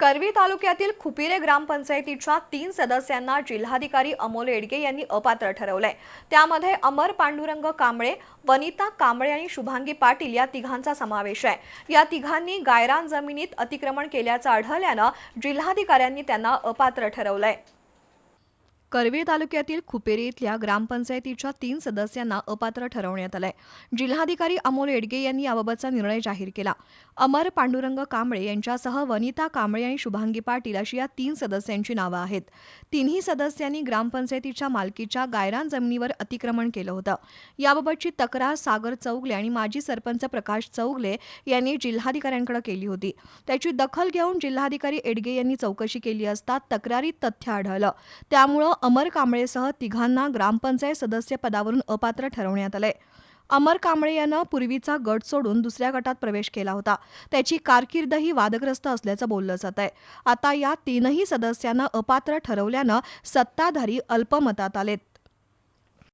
करवी तालुक्यातील खुपिरे ग्रामपंचायतीच्या तीन सदस्यांना जिल्हाधिकारी अमोल येडगे यांनी अपात्र ठरवलंय. त्यामध्ये अमर पांडुरंग कांबळे वनिता कांबळे आणि शुभांगी पाटील या तिघांचा समावेश आहे. या तिघांनी गायरान जमिनीत अतिक्रमण केल्याचं आढळल्यानं जिल्हाधिकाऱ्यांनी त्यांना अपात्र ठरवलंय. करवीर तालुक्यातील खुपेरी इथल्या ग्रामपंचायतीच्या तीन सदस्यांना अपात्र ठरवण्यात आलंय. जिल्हाधिकारी अमोल येडगे यांनी याबाबतचा निर्णय जाहीर केला. अमर पांडुरंग कांबळे यांच्यासह वनिता कांबळे आणि शुभांगी पाटील अशी या तीन सदस्यांची नावं आहेत. तिन्ही सदस्यांनी ग्रामपंचायतीच्या मालकीच्या गायरान जमिनीवर अतिक्रमण केलं होतं. याबाबतची तक्रार सागर चौगले आणि माजी सरपंच प्रकाश चौगले यांनी जिल्हाधिकाऱ्यांकडे केली होती. त्याची दखल घेऊन जिल्हाधिकारी एडगे यांनी चौकशी केली असता तक्रारीत तथ्य आढळलं. त्यामुळं अमर कांबळेसह तिघांना ग्रामपंचायत सदस्य पदावरून अपात्र ठरवण्यात आलंय अमर कांबळे यानं पूर्वीचा गट सोडून दुसऱ्या गटात प्रवेश केला होता. त्याची कारकीर्दही वादग्रस्त असल्याचं बोललं जात आहे. आता या तीनही सदस्यांना अपात्र ठरवल्यानं सत्ताधारी अल्पमतात आलेत.